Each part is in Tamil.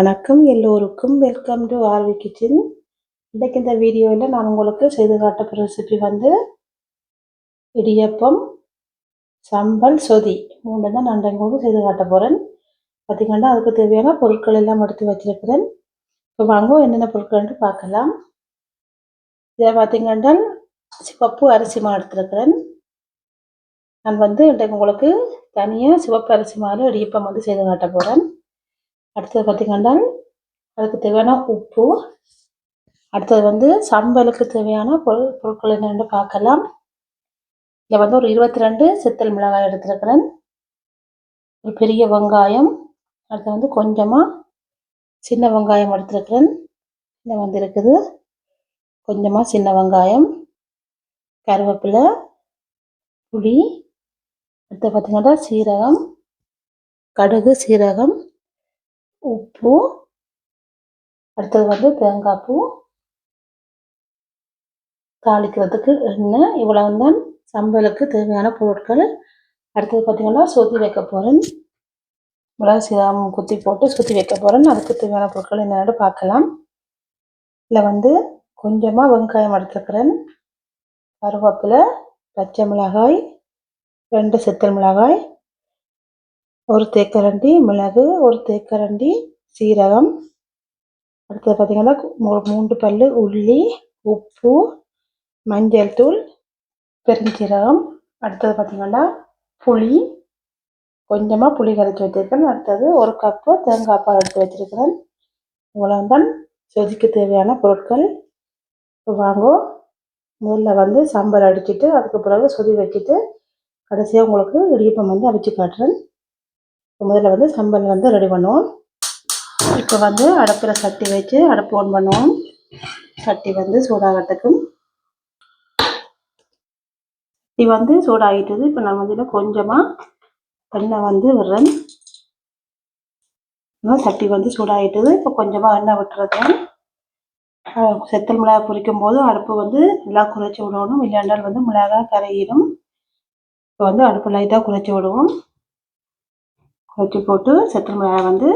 வணக்கம். எல்லோருக்கும் வெல்கம் டு ஆர்வி கிச்சன் இன்றைக்கு இந்த வீடியோவில் நான் உங்களுக்கு செய்து காட்ட ரெசிபி வந்து இடியப்பம் சம்பல் சொதி. மூணு தான் நான் உங்களுக்கு செய்து காட்ட போகிறேன் பார்த்திங்கன்னா அதுக்கு தேவையான பொருட்கள் எல்லாம் எடுத்து வச்சிருக்கிறேன். இப்போ வாங்க என்னென்ன பொருட்கள்னு பார்க்கலாம். இதை பார்த்திங்கன்னா சிவப்பு அரிசி மா எடுத்துருக்கிறேன். நான் வந்து இன்றைக்கு உங்களுக்கு தனியாக சிவப்பு அரிசி மாவில் இடியப்பம் வந்து செய்து காட்ட போகிறேன் அடுத்தது பார்த்திங்கன்னா அதுக்கு தேவையான உப்பு. அடுத்தது வந்து சம்பலுக்கு தேவையான பொருள் பொருட்கள் என்னென்னு பார்க்கலாம். இதில் வந்து ஒரு இருபத்தி ரெண்டு சித்தல் மிளகாய் எடுத்துருக்கிறேன். ஒரு பெரிய வெங்காயம். அடுத்து வந்து கொஞ்சமாக சின்ன வெங்காயம் எடுத்துருக்கிறேன். இதை வந்து இருக்குது. கொஞ்சமாக சின்ன வெங்காயம் கருவேப்பிலை புளி. அடுத்து பார்த்திங்கன்னா சீரகம் கடுகு சீரகம் பூ அடுத்தது வந்து தேங்காய் பூ. தாளிக்கிறதுக்கு எண்ணெய் இவ்வளவு தான் சம்பலுக்கு தேவையான பொருட்கள். அடுத்தது பார்த்திங்கன்னா சுற்றி வைக்க போகிறேன் மிளகு சீரகம் குத்தி போட்டு சுற்றி வைக்க போகிறேன் அதுக்கு தேவையான பொருட்கள் என்னென்னு பார்க்கலாம். இதில் வந்து கொஞ்சமாக வெங்காயம் எடுத்துக்கிறேன். கருவேப்பிலை பச்சை மிளகாய் ரெண்டு சித்தல் மிளகாய் ஒரு தேக்கரண்டி மிளகு ஒரு தேக்கரண்டி சீரகம். அடுத்தது பார்த்திங்கன்னா மூன்று பல் உள்ளி உப்பு மஞ்சள் தூள் பெருஞ்சீரகம். அடுத்தது பார்த்திங்கன்னா புளி. கொஞ்சமாக புளி கரைச்சி வச்சுருக்கேன். அடுத்தது ஒரு கப்பு தேங்காய் பால் எடுத்து வச்சுருக்கிறேன். இவ்வளோதான் சொதிக்கு தேவையான பொருட்கள். வாங்கும் முதல்ல வந்து சாம்பார் அடிச்சுட்டு அதுக்கு பிறகு சொதி வச்சுட்டு கடைசியாக உங்களுக்கு இடியப்பம் வந்து அவிச்சு காட்டுறேன். முதல்ல வந்து சாம்பார் வந்து ரெடி பண்ணுவோம். இப்போ வந்து அடுப்பில் சட்டி வச்சு அடுப்பு ஆன் பண்ணுவோம். சட்டி வந்து சூடாகிறதுக்கு. சட்டி வந்து சூடாகிட்டது. இப்போ நான் வந்து கொஞ்சமாக எண்ணெய் வந்து விடுறேன். சட்டி வந்து சூடாகிட்டது. இப்போ கொஞ்சமாக எண்ணெய் விட்டுறது செத்தல் மிளகாய் பொரிக்கும் போது அடுப்பு வந்து நல்லா குறைச்சி விடணும். இல்லாண்டால் வந்து மிளகாய் கரையிடும். இப்போ வந்து அடுப்பு லைட்டாக குறைச்சி விடுவோம். குறைச்சி போட்டு செத்தல் மிளகாய் வந்து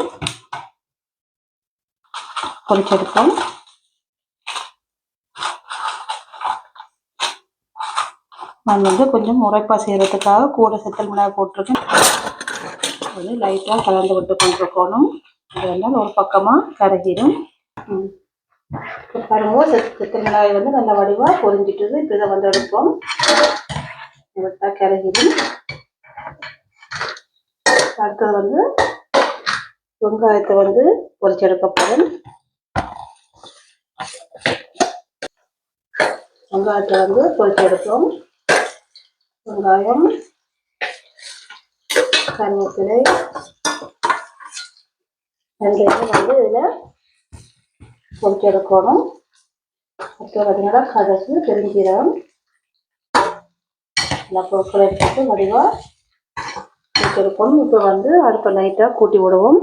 பொரிச்செடுப்போம் நான் வந்து கொஞ்சம் உரைப்பாக செய்கிறதுக்காக கூட செத்தல் மிளகாய் போட்டிருக்கேன். வந்து லைட்டாக கலந்து விட்டு கொண்டிருக்கணும் அது வந்து ஒரு பக்கமாக கரைகிடும். பாருங்க செத்தல் மிளகாய் வந்து நல்ல வடிவாக பொரிஞ்சிட்டு இப்போ இதை வந்து எடுப்போம். விட்டா கரைகிடும். அடுத்தது வந்து வெங்காயத்தை வந்து பொரிச்செடுக்க போகிறேன் வெங்காயத்தை வந்து பொரிச்செடுப்போம் வெங்காயம் கருவேப்பிலை ரெண்டையும் வந்து இதில் பொரிச்செடுக்கணும் அடுத்து பார்த்தீங்கன்னா கதகு பெருஞ்சீரம் எல்லா பொருட்களும் எடுத்துட்டு வடிவாக வச்சுருக்கோம் இப்போ வந்து அடுப்பை லைட்டாக கூட்டி விடுவோம்.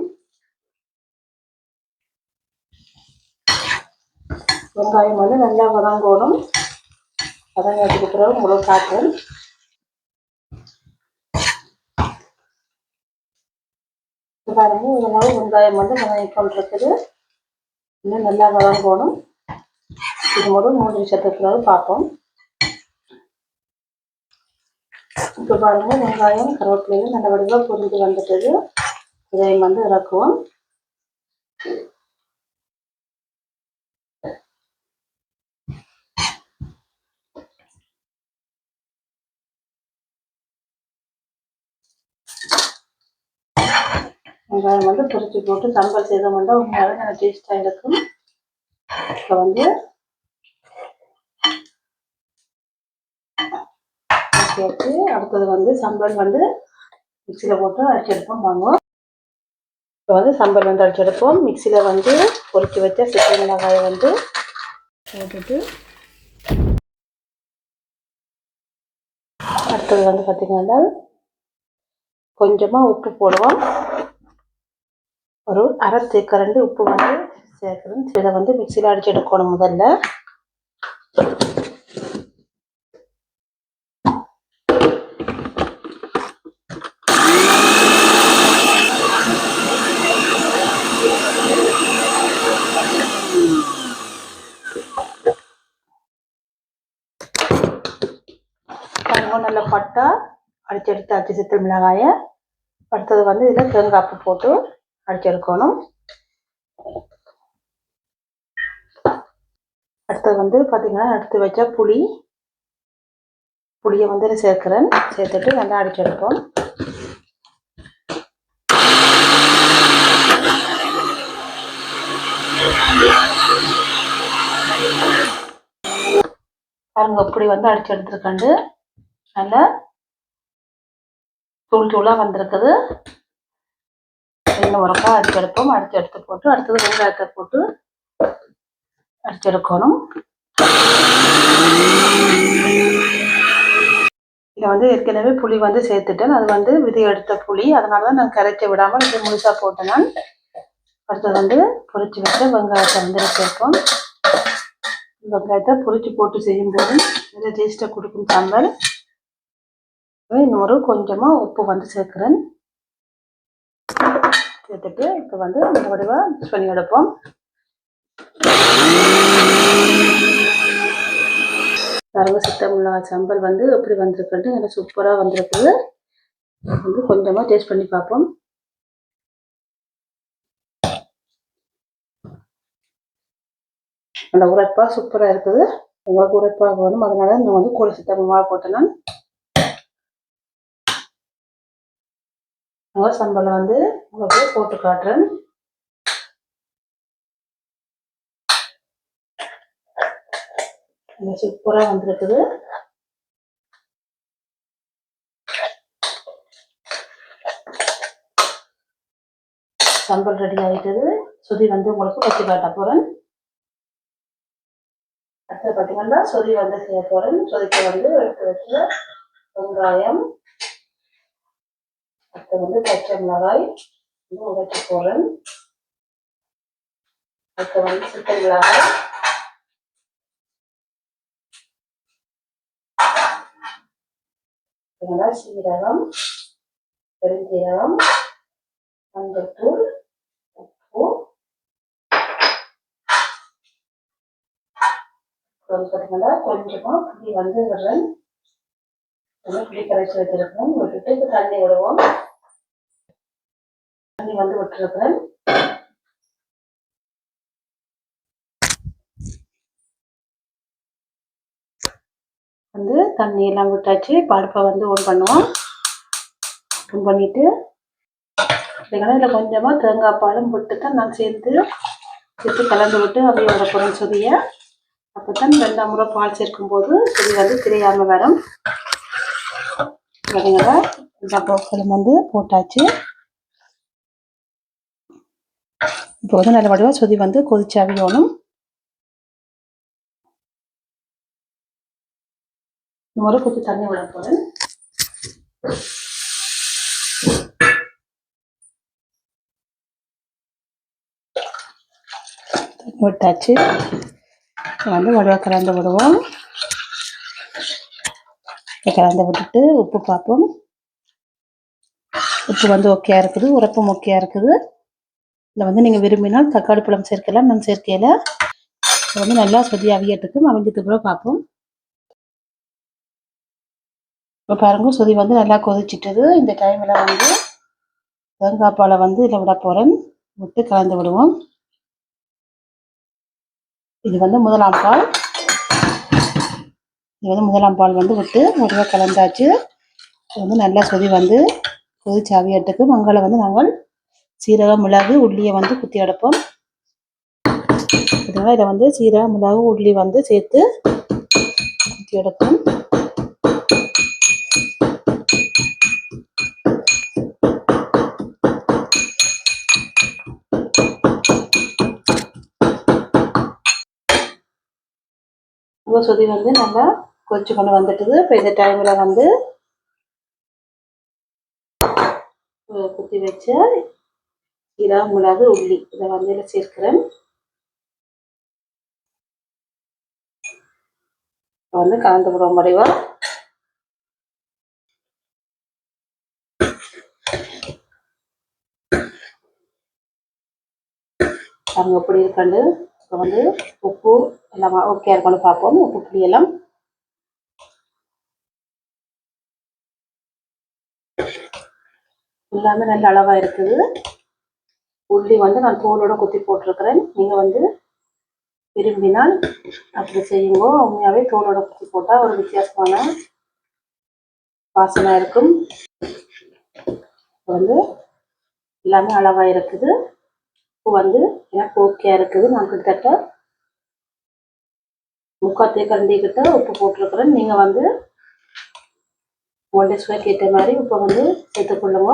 வெங்காயம் வந்து நல்லா வதங்கணும். வதங்கிறதுக்கு பிறகு உங்களுக்கு காட்டுறேன் பாருங்க இதனால வெங்காயம் வந்து வதங்கிக்கொண்டு இருக்குது. இன்னும் நல்லா வதங்கணும். இது முதல் மூணு நிமிஷத்துக்கு பிறகு பார்ப்போம். இப்போ பாருங்க வெங்காயம் கருவேப்பிலையும் நல்ல வடிவாக பொரிஞ்சு வந்துட்டது. இதையும் வந்து இறக்குவோம். வெங்காயம் வந்து பொறிச்சு போட்டு சம்பல் செய்தோம்னா உண்மையாவே நல்ல டேஸ்டாக இருக்கும் இப்போ வந்து சேர்த்து அடுத்தது வந்து சம்பல் வந்து மிக்சியில் போட்டு அடிச்செடுப்போம் வாங்குவோம் இப்போ வந்து சம்பல் வந்து அடிச்செடுப்போம் மிக்சியில் வந்து பொறிச்சு வச்ச சிக்கன் மிளகாயை வந்து போட்டுட்டு அடுத்தது வந்து பார்த்திங்கன்னா கொஞ்சமாக உப்பு போடுவோம். ஒரு அரை தேக்கரண்டு உப்பு வந்து சேர்க்கணும். இதை வந்து மிக்சியில் அடித்து எடுக்கணும் முதல்ல. பழம் நல்லா பட்டா. அடிச்சு எடுத்து அடிச்சு சித்தல் மிளகாயை. அடுத்தது வந்து இதில் தேங்காய் போட்டு அடிச்செடுக்கணும் அடுத்தது வந்து பார்த்திங்கன்னா எடுத்து வச்ச புளி. புளியை வந்து சேர்க்குறேன். சேர்த்துட்டு நல்லா அடிச்செடுப்போம் பாருங்க இப்படி வந்து அடிச்சு எடுத்துருக்கண்டு நல்லா தூள் தூளாக வந்திருக்குது. இன்னும் முறக்காய் அடிச்சு எடுப்போம். அடிச்சு எடுத்து போட்டு அடுத்தது வெங்காயத்தை போட்டு அடிச்செடுக்கணும் இதை வந்து ஏற்கனவே புளி வந்து சேர்த்துட்டேன். அது வந்து விதை எடுத்த புளி. அதனால தான் நான் கரைச்சி விடாமல் இது முழுசாக போட்டு நான். அடுத்தது வந்து பொறிச்சு வச்ச வெங்காயத்தை வந்து சேர்ப்போம். வெங்காயத்தை பொறிச்சு போட்டு செய்யும்போது நிறைய டேஸ்ட்டை கொடுக்கும் சாம்பார். இன்னொரு கொஞ்சமாக உப்பு வந்து சேர்க்குறேன். சேர்த்துட்டு இப்போ வந்து முடிவாக மிக்ஸ் பண்ணி எடுப்போம் பாருங்க சித்தமுள்ள சம்பல் வந்து எப்படி வந்திருக்குன்ட்டு நல்லா சூப்பராக வந்திருக்குது. வந்து கொஞ்சமாக டேஸ்ட் பண்ணி பார்ப்போம். நல்லா உரைப்பாக சூப்பராக இருக்குது. உங்களுக்கு உரைப்பாக வேணும் அதனால நான் வந்து கூட சித்தமாக போட்டேன் நான். சம்பளம் வந்து உங்களுக்கு போட்டு காட்டுறேன். சூப்பராக வந்திருக்குது. சம்பல் ரெடி ஆகிட்டது சுதி வந்து உங்களுக்கு வச்சு காட்ட போகிறேன் அடுத்து பார்த்தீங்கன்னா சுதி வந்து செய்ய போகிறேன் சுதிக்கு வந்து எடுத்து வச்சு வெங்காயம் அடுத்து வந்து பச்சை மிளகாய். வந்து உடைச்சி போடுறேன். அடுத்து வந்து சிக்கன் மிளகாய். தேங்காய் சீரகம் பெருஞ்சீரகம் மஞ்சத்தூள் உப்பு. பார்த்தீங்கன்னா கொஞ்சமாக புளி வந்து விடுறேன் புளி கரைச்சி வச்சிருக்கோம் விட்டுட்டு தண்ணி விடுவோம். தண்ணி வந்து விட்டுருக்குறேன் வந்து தண்ணி எல்லாம் விட்டாச்சு பருப்பை வந்து ஓன் பண்ணுவோம். ஓன் பண்ணிட்டு இதில் கொஞ்சமாக தேங்காய் பாலும் விட்டு தான் நான் சேர்த்து சேர்த்து கலந்து விட்டு அப்படியே வர போகிறேன் அப்போ தான் ரெண்டாம் முறை பால் சேர்க்கும்போது சுதி வந்து தெரியாமல் வரும். பார்த்தீங்களா இந்த பொருட்களும் வந்து போட்டாச்சு. இப்போ வந்து நல்ல வடிவாக வந்து கொதிச்சு அவியணும். முறை கொஞ்சம் தண்ணி விட போகிறேன் விட்டாச்சு. வந்து வடுவா கலந்து விடுவோம். கலந்து விட்டுட்டு உப்பு பார்ப்போம். உப்பு வந்து ஓகேயா இருக்குது? உரப்பும் ஓகேயா இருக்குது? இதில் வந்து நீங்கள் விரும்பினால் தக்காளி பழம் சேர்க்கலாம் நான் சேர்க்கையில். வந்து நல்லா சொதி அவியட்டுக்கும் அவிஞ்சதுக்கு கூட பார்ப்போம். இப்போ பாருங்க சொதி வந்து நல்லா கொதிச்சிட்டது. இந்த டைமில் வந்து தேங்காய் பாலை வந்து இதில் விட போகிறேன். விட்டு கலந்து விடுவோம். இது வந்து முதலாம் பால். இது வந்து முதலாம் பால் வந்து விட்டு முடிவாக கலந்தாச்சு. இது வந்து நல்லா சொதி வந்து கொதிச்சு அவியட்டுக்கு மங்களை வந்து நாங்கள் சீரகம் மிளகு உள்ளியை வந்து குத்தி எடுப்போம் இதனால் இதை வந்து சீரகம் மிளகு உள்ளி வந்து சேர்த்து குத்தி எடுப்போம் சொதி வந்து நல்லா கொதிச்சு கொண்டு வந்துட்டுது. இப்போ இந்த டைமில் வந்து குத்தி வச்சு கீரை மிளகு உள்ளி. இதை வந்து சேர்க்கிறேன். வந்து கலந்து விடுவோம் முடிவா? பாருங்க எப்படி இருக்கண்டு? இப்போ வந்து உப்பு எல்லாம் ஓகே இருக்கணும் பார்ப்போம். உப்பு புளி எல்லாம். எல்லாமே நல்ல அளவாக இருக்குது. உள்ளி வந்து நான் தோலோட குத்தி போட்டிருக்கிறேன். நீங்கள் வந்து விரும்பினால் அப்படி செய்யுங்கோ. உண்மையாகவே தோலோட குத்தி போட்டால் ஒரு வித்தியாசமான வாசனை இருக்கும். வந்து எல்லாமே அளவாக இருக்குது. உப்பு வந்து எனக்கு ஓகே இருக்குது? நான் கிட்டத்தட்ட முக்கால் தேக்கரண்டி உப்பு போட்டிருக்கிறேன். நீங்கள் வந்து ஒன் சுவைக்கு ஏற்ற மாதிரி உப்பை வந்து சேர்த்துக்கொள்ளுங்க.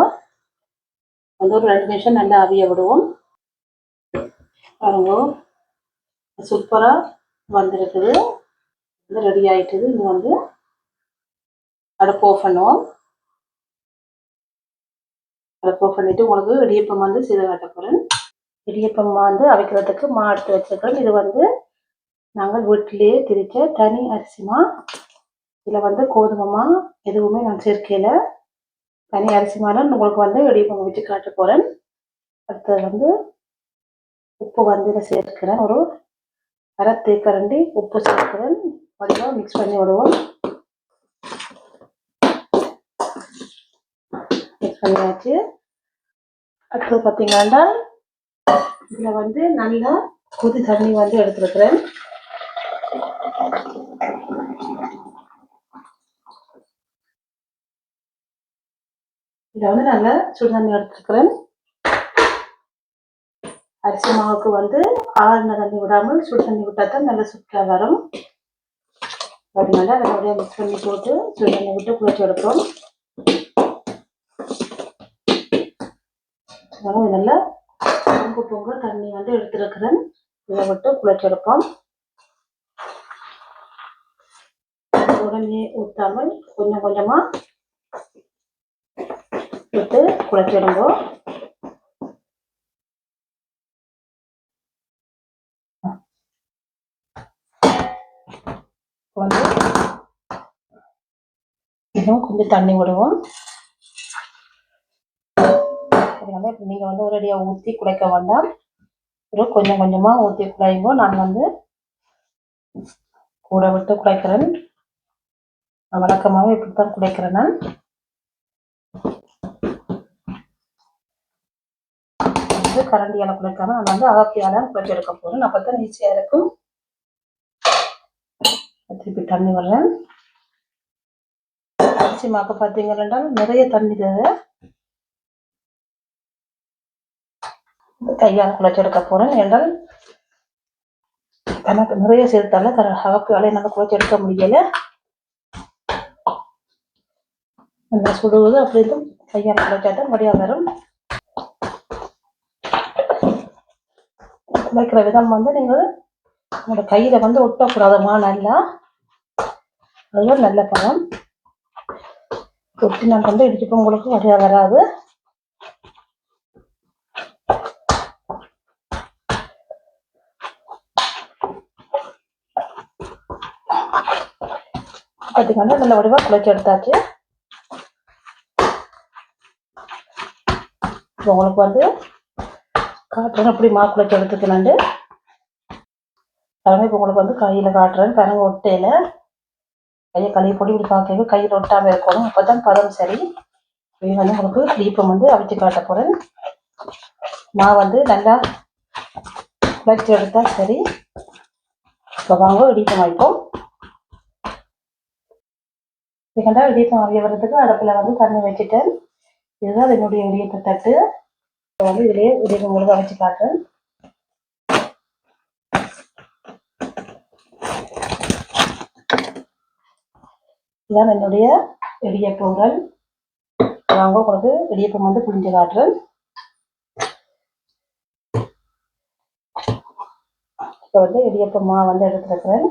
வந்து ஒரு ரெண்டு நிமிஷம் நல்லா அவிய விடுவோம். பாருங்க. சூப்பராக வந்திருக்குது. வந்து ரெடி ஆகிட்டுது இது வந்து அடுப்பு ஆஃப் பண்ணுவோம். அடுப்பு ஆஃப் பண்ணிவிட்டு உங்களுக்கு இடியப்பம் வந்து செய்து காட்ட போகிறேன் இடியப்பம் வந்து அவிக்கிறதுக்கு மா எடுத்து வச்சுருக்கிறோம் இது வந்து நாங்கள் வீட்டிலேயே திரிச்ச தனி அரிசிமா இதில் வந்து கோதுமைமா எதுவுமே நான் சேர்க்கையில் தனி அரிசி மாலை உங்களுக்கு வந்து இடியப்பம் வச்சு காட்ட போகிறேன் அடுத்தது வந்து உப்பு வந்து இதை சேர்க்கிறேன். ஒரு அரை தேக்கரண்டி உப்பு சேர்க்கிறேன். வடிவாக மிக்ஸ் பண்ணி விடுவோம். மிக்ஸ் பண்ணியாச்சு. அடுத்தது பார்த்தீங்கன்னா இதில் வந்து நல்லா கொதி தண்ணி வந்து எடுத்துருக்குறேன். இதில் வந்து நல்லா சுடு தண்ணி எடுத்துருக்கிறேன் அரிசி மாவுக்கு வந்து ஆறுன தண்ணி விடாமல் சுடு தண்ணி விட்டால் தான் நல்லா சுட்டாக வரும். அதனால அதை அப்படியே மிக்ஸ் பண்ணி போட்டு சுடு தண்ணி விட்டு குளிச்சு எடுப்போம். அதனால இது நல்லா பொங்கு தண்ணி வந்து எடுத்துருக்கிறேன். இதை விட்டு குளிச்சு எடுப்போம். உடனே ஊற்றாமல் கொஞ்சம் கொஞ்சமாக விட்டு குழச்சிடுங்க. வந்து இன்னும் கொஞ்சம் தண்ணி விடுவோம். அதனால இப்போ நீங்கள் வந்து ஒரேடியாக ஊற்றி குழைக்க வேண்டாம். ஒரு கொஞ்சம் கொஞ்சமாக ஊற்றி குழையும்போ நான் வந்து கூட விட்டு குழைக்கிறேன். நான் வழக்கமாகவே இப்படி தான் குழைக்கிறேன் நான். வந்து கரண்டியால் குழைக்காம நம்ம வந்து அகப்பியால குழைச்சி எடுக்க போகிறேன் அப்போ தான் ஈஸியாக இருக்கும். திருப்பி தண்ணி வரேன். அரிசிமாக்க பார்த்தீங்கன்னா நிறைய தண்ணி தேவை கையால் குழைச்சி எடுக்க போகிறேன் என்றால் எனக்கு நிறைய சேர்த்தால கர அகப்பியால என்னால் குழைச்சி எடுக்க முடியலை. நல்லா சுடுவது அப்படி இருக்கும் கையால் குழைச்சா தான் முடியாது வரும். வைக்கிற விதம் வந்து நீங்கள் உங்களோட கையில் வந்து ஒட்டக்கூடாதமா நல்லா. அதுதான் நல்ல பழம். ஒட்டி நான் வந்து இடிச்சுப்போம் உங்களுக்கு வழியாக வராது. பார்த்திங்கன்னா நல்ல வடிவாக குழைச்சி எடுத்தாச்சு. இப்போ உங்களுக்கு வந்து காட்டுறேன். அப்படி மா எடுத்துக்கணுண்டு பாருங்க இப்போ உங்களுக்கு வந்து கையில் காட்டுறேன். பாருங்க ஒட்டையில். கையை கழுவி போட்டு இப்படி பார்க்கவே கையில் ஒட்டாமல் இருக்கணும். அப்போ தான் பதம் சரி. இப்போ வந்து உங்களுக்கு தீபம் வந்து அவிச்சு காட்ட போகிறேன் நான் வந்து நல்லா குழச்சி எடுத்தா சரி. இப்போ வாங்க இடிப்பம் வைப்போம். இதுக்கண்டா இடிப்பம் அவிய வர்றதுக்கு அடுப்பில் வந்து தண்ணி வச்சுட்டேன் இதுதான் என்னுடைய இடியப்ப தட்டு. இப்போ வந்து இதுலேயே இடிப்பம் உங்களுக்கு அமைச்சு காட்டுறேன் இதான் என்னுடைய இடியப்பங்கள் வாங்க உங்களுக்கு இடியப்பம் வந்து புரிஞ்சு காட்டுறேன். இப்போ வந்து இடியப்பம் மா வந்து எடுத்துருக்குறேன்.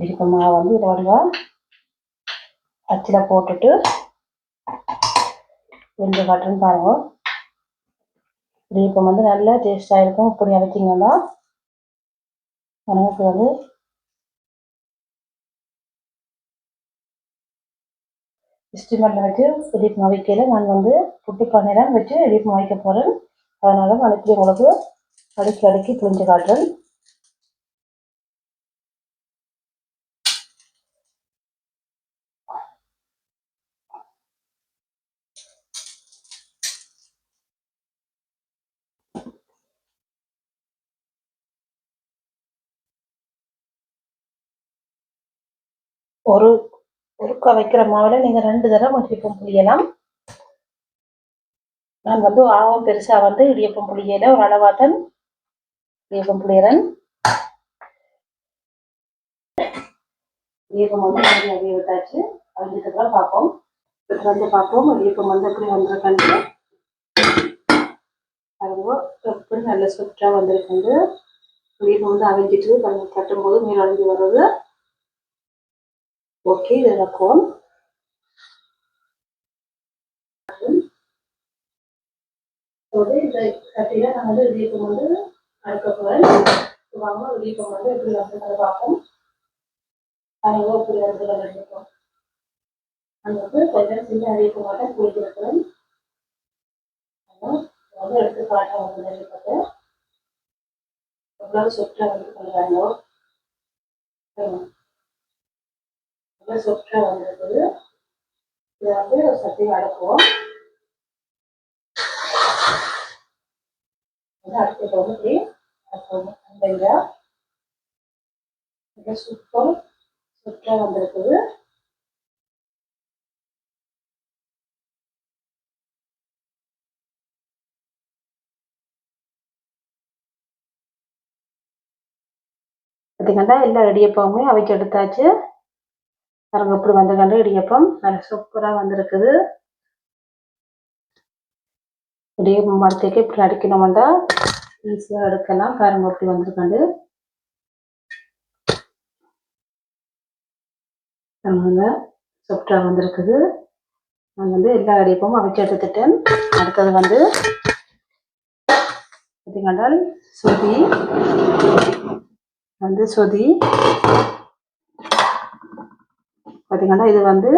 இடியப்பம் மாவு வந்து இதை வடிவா அச்சில் போட்டுட்டு வெந்து காட்டுறேன்னு பாருங்க. இடியப்பம் வந்து நல்லா டேஸ்டாக இருக்கும். இப்படி அரைச்சிங்கன்னா எனக்கு வந்து ஸ்டீமரில் வச்சு இடிப்பு வைக்கையில் நான் வந்து புட்டு பண்ணிடலாம் வச்சு இடிப்பு வைக்க போகிறேன் அதனால நான் இப்படி உங்களுக்கு அடுக்கி அடுக்கி புரிஞ்சு காட்டுறேன். ஒரு ஒருக்கா வைக்கிற மாவில் நீங்கள் ரெண்டு தடவை இடியப்பம் புளியலாம். நான் வந்து ஆவம் பெருசாக வந்து இடியப்பம் புளியல ஒரு அளவாக இடியப்பம் புளியறன். இடியப்பம் வந்து நிறைய அவிய விட்டாச்சு. அவிஞ்சதுக்கப்புறம் பார்ப்போம். இப்போ வந்து பார்ப்போம். இடியப்பம் வந்து எப்படி வந்திருக்கேன்ட்டு அதுவோ எப்படி நல்ல சுற்றாக வந்திருக்குது இடியப்பம் வந்து அவிஞ்சிட்டு கொஞ்சம் தட்டும்போது மேல் அழிஞ்சு வர்றது. ஓகே இது இறக்குவோம் கட்டில நான் வந்து இடியப்பம் வந்து அடுக்க போகிறேன் வாங்க வந்து எப்படி வந்து பார்ப்போம் அதுவோ இப்படி வந்து இடியப்பம் அங்கே வந்து கொஞ்சம் சின்ன இடியப்பம் வந்து எடுத்து காட்ட வந்து எவ்வளவு சுற்ற வந்து பண்ணுறாங்களோ எவ்வளோ சுற்ற வந்திருக்குது. இதை வந்து ஒரு சட்டியில் அடக்குவோம். அடுத்த தொகுதி அந்த மிக சூப்பர் சுற்றா வந்திருக்குது. பார்த்தீங்கன்னா எல்லா இடியப்பமுமே அவைக்கு எடுத்தாச்சு. பாருங்க இப்படி வந்திருக்காண்டு இடியப்பம் நல்லா சூப்பராக வந்திருக்குது. இடியப்பம் மரத்துக்கு இப்படி அடிக்கணும்டா ஈஸியாக எடுக்கலாம். பாருங்க இப்படி வந்திருக்காண்டு சூப்பராக வந்திருக்குது. நான் வந்து எல்லா இடியப்பமும் அவிச்சு எடுத்துட்டேன். அடுத்தது வந்து பார்த்தீங்கன்னா சுதி. வந்து சுதி. பார்த்தீங்கன்னா இது வந்து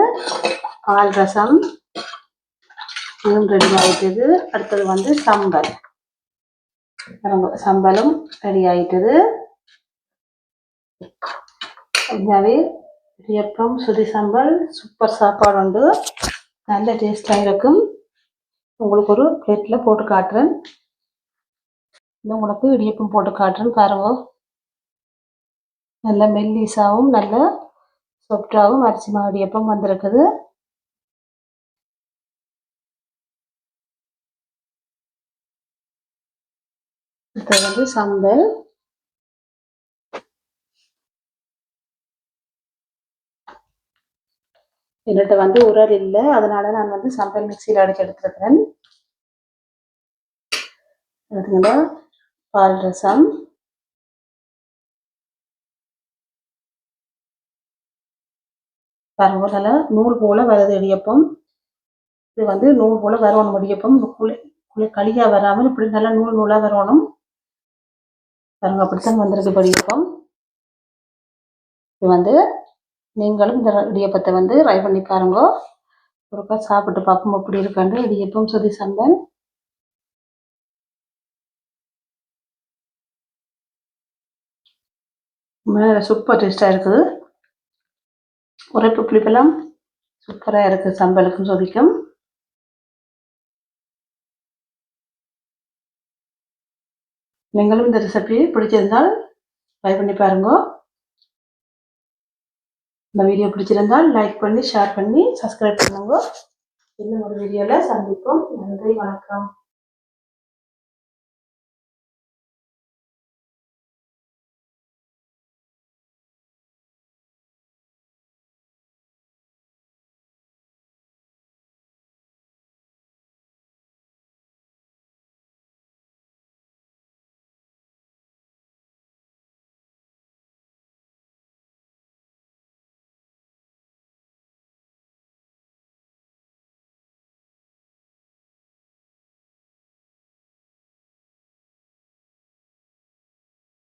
பால் ரசம். இதுவும் ரெடி ஆகிட்டது அடுத்தது வந்து சம்பல். சம்பலும் ரெடி ஆயிட்டது. உண்மையாவே இடியப்பம் சுதி சம்பல் சூப்பர் சாப்பாடு உண்டு. நல்ல டேஸ்டாக இருக்கும். உங்களுக்கு ஒரு பிளேட்டில் போட்டு காட்டுறேன். இந்த உங்களுக்கு இடியப்பம் போட்டு காட்டுறேன் பாருங்க. நல்ல மெல்லிசாவும் நல்ல சொப்டாவும் அரிசி மாவு இடியப்பம் வந்திருக்குது. அடுத்தது வந்து சம்பல். என்கிட்ட வந்து உரல் இல்லை. அதனால நான் வந்து சம்பல் மிக்சியில் அடிச்சு எடுத்துருக்கிறேன். பால் ரசம். பாருங்க நல்லா நூல் போல வருது இடியப்பம். இது வந்து நூல் போல வரணும் இடியப்பம். குளி குளி களியா வராமல் இப்படி நல்லா நூல் நூலா வரணும். பாருங்க அப்படித்தான் வந்துருக்கு படியப்பம் இது வந்து நீங்களும் இந்த இடியப்பத்தை வந்து ட்ரை பண்ணி பாருங்க ஒருக்கா சாப்பிட்டு பார்ப்போம் எப்படி இருக்காண்டு இடியப்பம் சுதி சந்தன். சூப்பர் டேஸ்ட்டாக இருக்குது. உரைப்பு புளிப்பெல்லாம் சூப்பராக இருக்குது சம்பலுக்கும் சொதிக்கும். நீங்களும் இந்த ரெசிபி பிடிச்சிருந்தால் ட்ரை பண்ணி பாருங்க. இந்த வீடியோ பிடிச்சிருந்தால் லைக் பண்ணி ஷேர் பண்ணி சப்ஸ்கிரைப் பண்ணுங்க. இன்னும் ஒரு வீடியோவில் சந்திப்போம். நன்றி வணக்கம்.